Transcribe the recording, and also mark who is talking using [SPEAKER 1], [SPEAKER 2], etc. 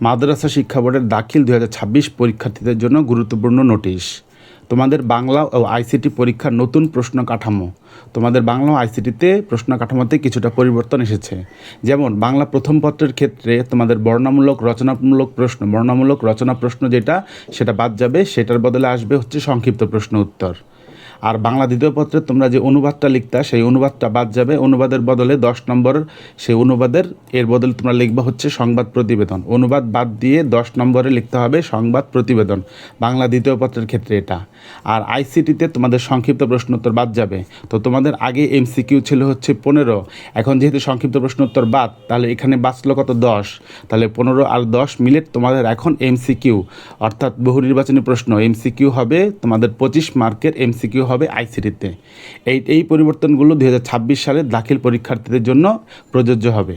[SPEAKER 1] মাদ্রাসা শিক্ষা বোর্ডের দাখিল দুই হাজার ছাব্বিশ পরীক্ষার্থীদের জন্য গুরুত্বপূর্ণ নোটিশ। তোমাদের বাংলা ও আইসিটি পরীক্ষার নতুন প্রশ্ন কাঠামো তোমাদের বাংলা ও আইসিটিতে প্রশ্ন কাঠামোতে কিছুটা পরিবর্তন এসেছে। যেমন, বাংলা প্রথম পত্রের ক্ষেত্রে তোমাদের বর্ণামূলক রচনামূলক প্রশ্ন বর্ণামূলক রচনা প্রশ্ন যেটা, সেটা বাদ যাবে, সেটার বদলে আসবে হচ্ছে সংক্ষিপ্ত প্রশ্ন উত্তর। আর বাংলা দ্বিতীয় পত্রে তোমরা যে অনুবাদটা লিখতা, সেই অনুবাদটা বাদ যাবে। অনুবাদের বদলে দশ নম্বর, সেই অনুবাদের, এর বদলে তোমরা লিখবা হচ্ছে সংবাদ প্রতিবেদন। অনুবাদ বাদ দিয়ে দশ নম্বরে লিখতে হবে সংবাদ প্রতিবেদন। বাংলা দ্বিতীয় পত্রের ক্ষেত্রে এটা। আর আইসিটিতে তোমাদের সংক্ষিপ্ত প্রশ্ন উত্তর বাদ যাবে। তো তোমাদের আগে এমসিকিউ ছিল হচ্ছে পনেরো। এখন যেহেতু সংক্ষিপ্ত প্রশ্নোত্তর বাদ, তাহলে এখানে বাঁচলো কত? দশ। তাহলে পনেরো আর দশ মিলে তোমাদের এখন এমসিকিউ। অর্থাৎ বহু নির্বাচনী প্রশ্ন। এমসিকিউ হবে তোমাদের পঁচিশ মার্কের এমসিকিউ হবে আইসিটিতে এই এই পরিবর্তনগুলো দু হাজার ছাব্বিশ সালে দাখিল পরীক্ষার্থীদের জন্য প্রযোজ্য হবে।